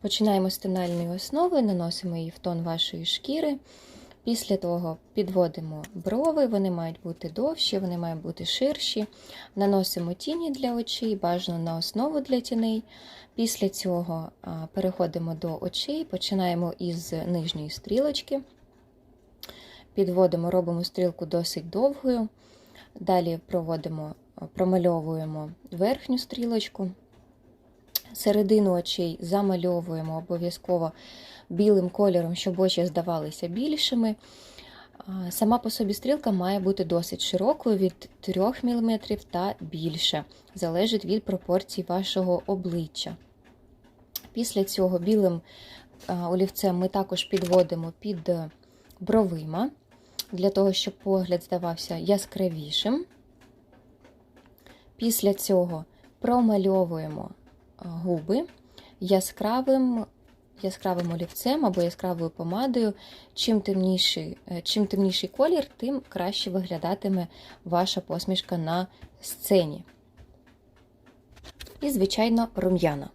Починаємо з тональної основи, наносимо її в тон вашої шкіри. Після того підводимо брови, вони мають бути довші, вони мають бути ширші. Наносимо тіні для очей, бажано на основу для тіней. Після цього переходимо до очей, починаємо із нижньої стрілочки. Підводимо, робимо стрілку досить довгою. Далі проводимо, промальовуємо верхню стрілочку. Середину очей замальовуємо обов'язково білим кольором, щоб очі здавалися більшими. Сама по собі стрілка має бути досить широкою від 3 мм та більше, залежить від пропорцій вашого обличчя. Після цього білим олівцем ми також підводимо під бровима, для того, щоб погляд здавався яскравішим. Після цього промальовуємо губи яскравим яскравим олівцем або яскравою помадою. Чим темніший, е, чим темніший колір, тим краще виглядатиме ваша посмішка на сцені. І, звичайно, рум'яна.